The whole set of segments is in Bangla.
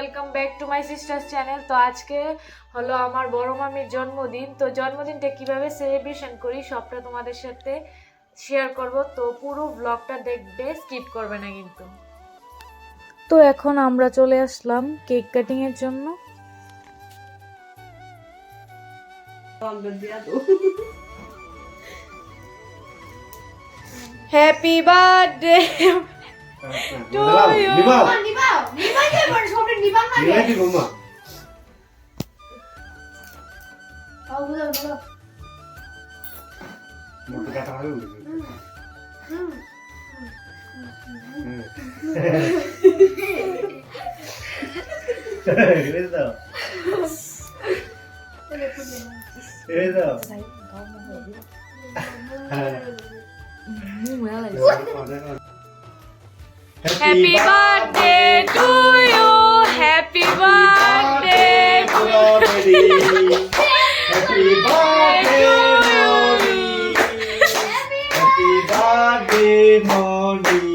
Welcome back to my sisters channel তো আজকে হলো আমার বড় মামির জন্মদিন। তো জন্মদিনটা কীভাবে সেলিব্রেশন করি সবটা তোমাদের সাথে শেয়ার করব। তো পুরো ব্লগটা দেখবে স্কিপ করবে না কিন্তু। তো এখন আমরা চলে আসলাম কেক কাটিং এর জন্য। Happy birthday To you. সবটা নিবাও না নিবাই কি বৌমা আও বলো বলো মোটে হ্যাঁ বার্থডে টু রাধে হরি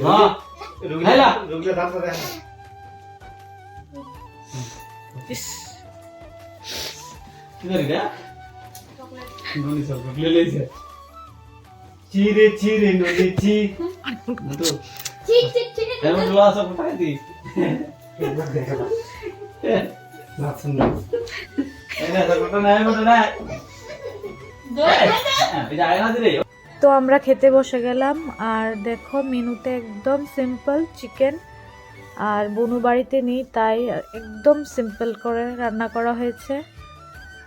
হ্যাঁ রুগলা রুগলা দাঁত দেখা চিরে চিরে ননি চি। তো দি দেখা না। না না না না তো আমরা খেতে বসে গেলাম আর দেখো মেনুতে একদম সিম্পল চিকেন আর বনু বাড়িতে নেই তাই একদম সিম্পল করে রান্না করা হয়েছে।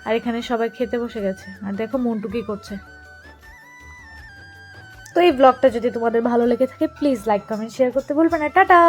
আর এখানে সবাই খেতে বসে গেছে আর দেখো মন্টু কি করছে। তো এই ব্লগটা যদি তোমাদের ভালো লেগে থাকে প্লিজ লাইক কমেন্ট শেয়ার করতে বলবে না। টাটা!